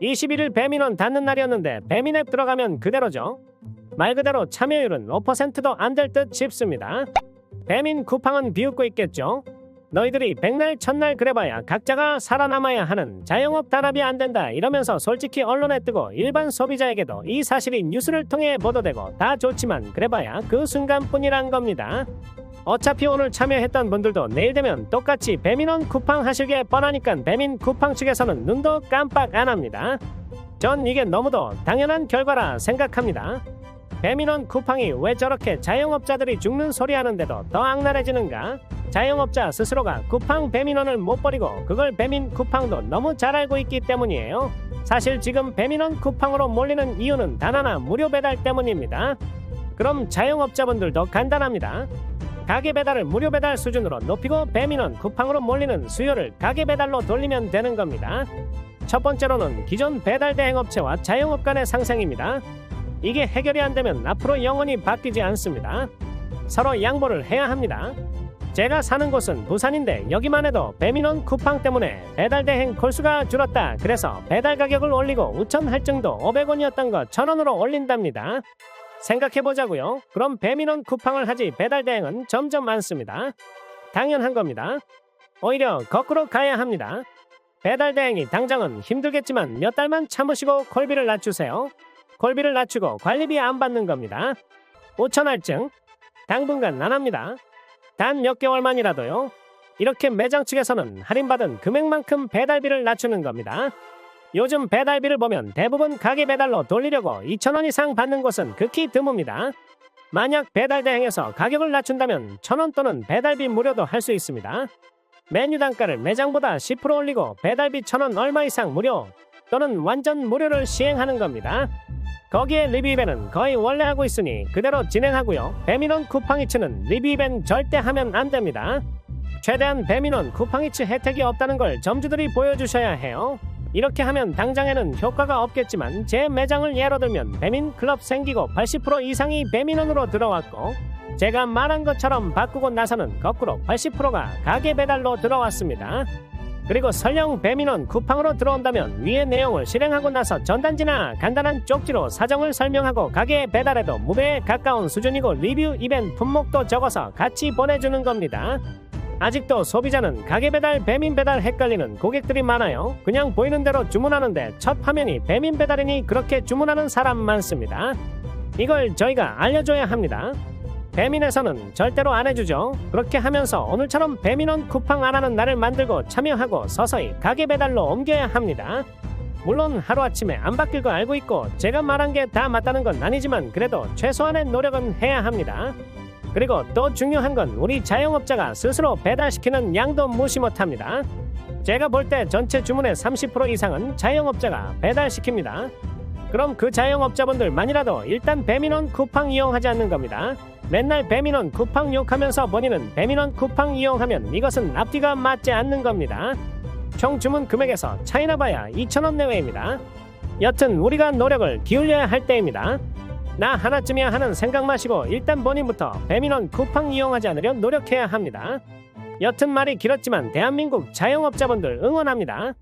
21일 배민원 닫는 날이었는데 배민앱 들어가면 그대로죠. 말 그대로 참여율은 5%도 안 될 듯 싶습니다. 배민 쿠팡은 비웃고 있겠죠. 너희들이 백날 첫날 그래봐야 각자가 살아남아야 하는 자영업 단합이 안 된다 이러면서 솔직히 언론에 뜨고 일반 소비자에게도 이 사실이 뉴스를 통해 보도되고 다 좋지만 그래봐야 그 순간뿐이란 겁니다. 어차피 오늘 참여했던 분들도 내일 되면 똑같이 배민원 쿠팡 하실 게 뻔하니까 배민 쿠팡 측에서는 눈도 깜빡 안 합니다. 전 이게 너무도 당연한 결과라 생각합니다. 배민원 쿠팡이 왜 저렇게 자영업자들이 죽는 소리 하는데도 더 악랄해지는가? 자영업자 스스로가 쿠팡 배민원을 못 버리고 그걸 배민 쿠팡도 너무 잘 알고 있기 때문이에요. 사실 지금 배민원 쿠팡으로 몰리는 이유는 단 하나 무료 배달 때문입니다. 그럼 자영업자분들도 간단합니다. 가게 배달을 무료 배달 수준으로 높이고 배민원 쿠팡으로 몰리는 수요를 가게 배달로 돌리면 되는 겁니다. 첫 번째로는 기존 배달 대행 업체와 자영업 간의 상생입니다. 이게 해결이 안 되면 앞으로 영원히 바뀌지 않습니다. 서로 양보를 해야 합니다. 제가 사는 곳은 부산인데 여기만 해도 배민원 쿠팡 때문에 배달 대행 콜수가 줄었다. 그래서 배달 가격을 올리고 우천 할증도 500원이었던 거 1000원으로 올린답니다. 생각해 보자고요. 그럼 배민원 쿠팡을 하지 배달 대행은 점점 많습니다. 당연한 겁니다. 오히려 거꾸로 가야 합니다. 배달 대행이 당장은 힘들겠지만 몇 달만 참으시고 콜비를 낮추세요. 콜비를 낮추고 관리비 안 받는 겁니다. 5천 할증 당분간 안 합니다. 단 몇 개월만이라도요. 이렇게 매장 측에서는 할인받은 금액만큼 배달비를 낮추는 겁니다. 요즘 배달비를 보면 대부분 가게 배달로 돌리려고 2,000원 이상 받는 곳은 극히 드뭅니다. 만약 배달 대행에서 가격을 낮춘다면 1,000원 또는 배달비 무료도 할 수 있습니다. 메뉴 단가를 매장보다 10% 올리고 배달비 1,000원 얼마 이상 무료 또는 완전 무료를 시행하는 겁니다. 거기에 리뷰 이벤은 거의 원래 하고 있으니 그대로 진행하고요. 배민원 쿠팡이츠는 리뷰 이벤 절대 하면 안 됩니다. 최대한 배민원 쿠팡이츠 혜택이 없다는 걸 점주들이 보여주셔야 해요. 이렇게 하면 당장에는 효과가 없겠지만 제 매장을 예로 들면 배민 클럽 생기고 80% 이상이 배민원으로 들어왔고 제가 말한 것처럼 바꾸고 나서는 거꾸로 80%가 가게 배달로 들어왔습니다. 그리고 설령 배민원 쿠팡으로 들어온다면 위의 내용을 실행하고 나서 전단지나 간단한 쪽지로 사정을 설명하고 가게 배달에도 무배에 가까운 수준이고 리뷰 이벤트 품목도 적어서 같이 보내주는 겁니다. 아직도 소비자는 가게 배달, 배민 배달 헷갈리는 고객들이 많아요. 그냥 보이는 대로 주문하는데 첫 화면이 배민 배달이니 그렇게 주문하는 사람 많습니다. 이걸 저희가 알려줘야 합니다. 배민에서는 절대로 안 해주죠. 그렇게 하면서 오늘처럼 배민원 쿠팡 안 하는 날을 만들고 참여하고 서서히 가게 배달로 옮겨야 합니다. 물론 하루아침에 안 바뀔 거 알고 있고 제가 말한 게 다 맞다는 건 아니지만 그래도 최소한의 노력은 해야 합니다. 그리고 또 중요한 건 우리 자영업자가 스스로 배달시키는 양도 무시 못합니다. 제가 볼 때 전체 주문의 30% 이상은 자영업자가 배달시킵니다. 그럼 그 자영업자분들만이라도 일단 배민원 쿠팡 이용하지 않는 겁니다. 맨날 배민원 쿠팡 욕하면서 본인은 배민원 쿠팡 이용하면 이것은 앞뒤가 맞지 않는 겁니다. 총 주문 금액에서 차이나 봐야 2,000원 내외입니다. 여튼 우리가 노력을 기울여야 할 때입니다. 나 하나쯤이야 하는 생각 마시고 일단 본인부터 배민원 쿠팡 이용하지 않으려 노력해야 합니다. 여튼 말이 길었지만 대한민국 자영업자분들 응원합니다.